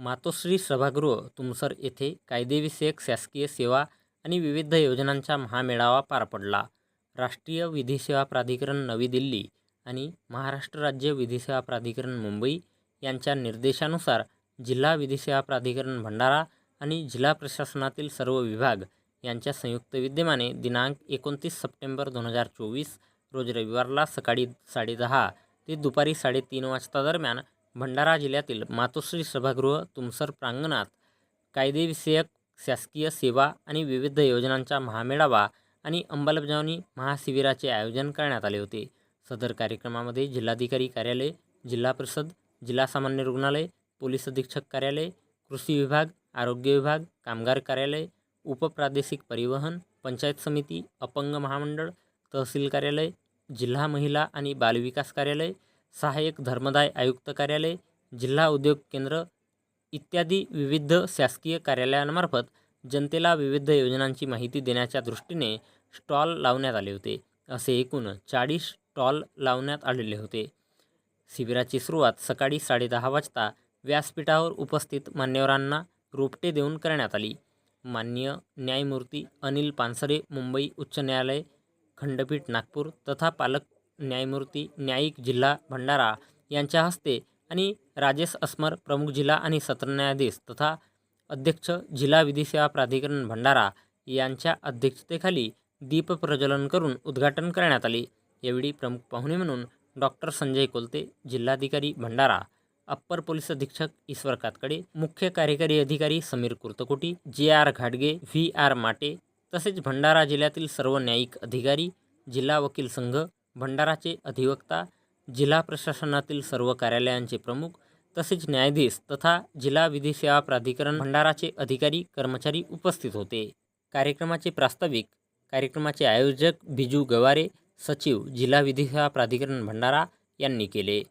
मातोश्री सभागृह तुमसर येथे कायदेविषयक शासकीय सेवा आणि विविध योजनांचा महामेळावा पार पडला. राष्ट्रीय विधी सेवा प्राधिकरण नवी दिल्ली आणि महाराष्ट्र राज्य विधी सेवा प्राधिकरण मुंबई यांच्या निर्देशानुसार जिल्हा विधी सेवा प्राधिकरण भंडारा आणि जिल्हा प्रशासनातील सर्व विभाग यांच्या संयुक्त विद्यमाने दिनांक एकोणतीस सप्टेंबर दोन हजार चोवीस रोज रविवारला सकाळी साडेदहा ते दुपारी साडेतीन वाजता दरम्यान भंडारा जिल्ह्यातील मातोश्री सभागृह तुमसर प्रांगणात कायदेविषयक शासकीय सेवा आणि विविध योजनांचा महामेळावा आणि अंमलबजावणी महाशिबिराचे आयोजन करण्यात आले होते. सदर कार्यक्रमामध्ये जिल्हाधिकारी कार्यालय जिल्हा परिषद जिल्हा सामान्य रुग्णालय पोलीस अधीक्षक कार्यालय कृषी विभाग आरोग्य विभाग कामगार कार्यालय उपप्रादेशिक परिवहन पंचायत समिती अपंग महामंडळ तहसील कार्यालय जिल्हा महिला आणि बालविकास कार्यालय सहाय्यक धर्मदाय आयुक्त कार्यालय जिल्हा उद्योग केंद्र इत्यादी विविध शासकीय कार्यालयांमार्फत जनतेला विविध योजनांची माहिती देण्याच्या दृष्टीने स्टॉल लावण्यात आले होते. असे एकूण चाळीस स्टॉल लावण्यात आलेले होते. शिबिराची सुरुवात सकाळी साडेदहा वाजता व्यासपीठावर उपस्थित मान्यवरांना रोपटे देऊन करण्यात आली. मान्य न्यायमूर्ती अनिल पानसरे मुंबई उच्च न्यायालय खंडपीठ नागपूर तथा पालक न्यायमूर्ती न्यायिक जिल्हा भंडारा यांच्या हस्ते आणि राजेश अस्मर प्रमुख जिल्हा आणि सत्र न्यायाधीश तथा अध्यक्ष जिल्हा विधी सेवा प्राधिकरण भंडारा यांच्या अध्यक्षतेखाली दीप प्रज्वलन करून उद्घाटन करण्यात आले. यावेळी प्रमुख पाहुणे म्हणून डॉक्टर संजय कोलते जिल्हाधिकारी भंडारा अप्पर पोलीस अधीक्षक ईश्वर कातकडे मुख्य कार्यकारी अधिकारी समीर कुर्तकोटी जे आर घाटगे व्ही आर माटे तसेच भंडारा जिल्ह्यातील सर्व न्यायिक अधिकारी जिल्हा वकील संघ भंडाराचे अधिवक्ता जिल्हा प्रशासनातील सर्व कार्यालयांचे प्रमुख तसेच न्यायाधीश तथा जिल्हा विधी सेवा प्राधिकरण भंडाराचे अधिकारी कर्मचारी उपस्थित होते. कार्यक्रमाचे प्रास्ताविक कार्यक्रमाचे आयोजक बिजू गवारे सचिव जिल्हा विधी सेवा प्राधिकरण भंडारा यांनी केले.